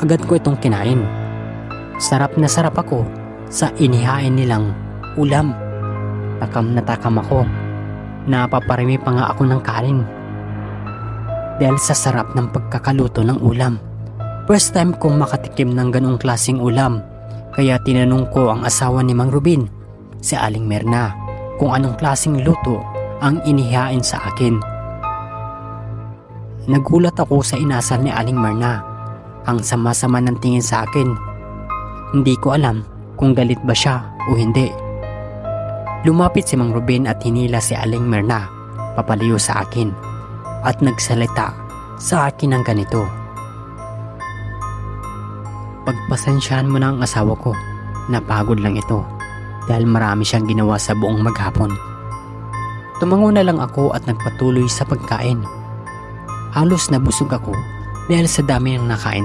agad ko itong kinain. Sarap na sarap ako sa inihain nilang ulam. Takam na takam ako. Napaparami pa nga ako ng kanin. Dahil sa sarap ng pagkakaluto ng ulam. First time kong makatikim ng ganong klaseng ulam. Kaya tinanong ko ang asawa ni Mang Rubin, si Aling Merna, kung anong klaseng luto ang inihain sa akin. Nagulat ako sa inasal ni Aling Merna. Ang sama-sama ng tingin sa akin. Hindi ko alam kung galit ba siya o hindi. Lumapit si Mang Ruben at hinila si Aling Merna papalayo sa akin at nagsalita sa akin ng ganito. Pagpasensyahan mo na ang asawa ko, napagod lang ito dahil marami siyang ginawa sa buong maghapon. Tumango na lang ako at nagpatuloy sa pagkain. Halos nabusog ako dahil sa dami ng nakain